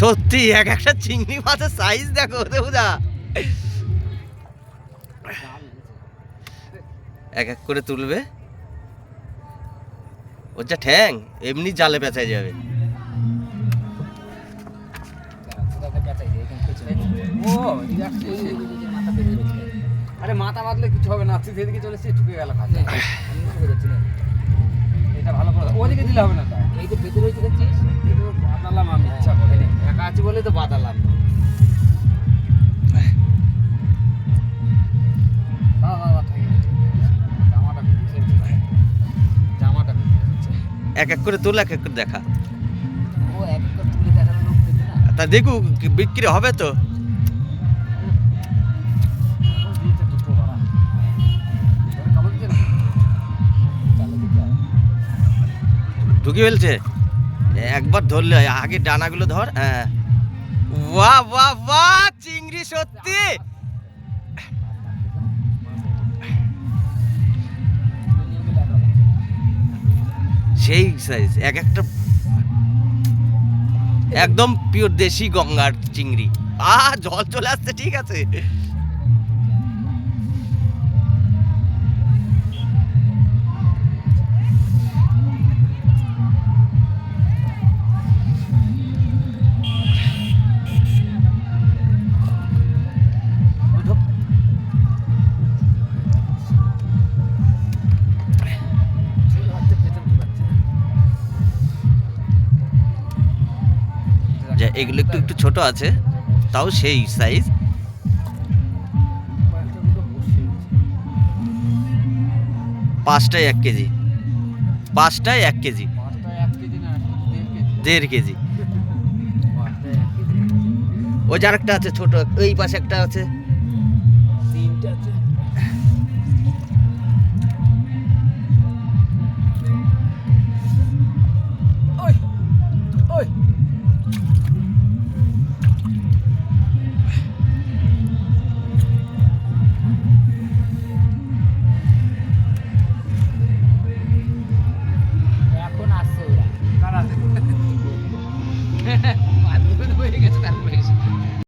সত্যি এক একটা চিংড়ি মাছের সাইজ দেখো দেবুদা এক এক করে তুলবে। ওর যা ঠ্যাং এমনি জালে পেঁচাই যাবে। যে, যে। আরে মাথা বাঁধলে কিছু হবে না তুই সেদিকে চলে এসেছিস ঢুকে গেল খাতে এটা ভালো করে ওদিকে দিলে হবে না। এই তো ভেতরে আছি বলে তো যাচ্ছে। এক এক করে তুল এক এক করে দেখা। তা দেখু বিক্রি হবে তো। ঢুকে ফেলছে? একবার ধরলে। আগে ডানাগুলো ধর হ্যাঁ। বাহ বাহ বাহ, চিংড়ি সত্যি। সেই সাইজ এক একটা একদম পিওর দেশি গঙ্গার চিংড়ি। আ জল চলে আসছে, ঠিক আছে। যে এগুলো একটু একটু ছোট আছে, তাও সেই সাইজ পাঁচটায় এক কেজি। পাঁচটায় এক কেজি। দেড় কেজি। ওই যে আরেকটা আছে ছোট এই পাশে একটা আছে। তিনটে আছে।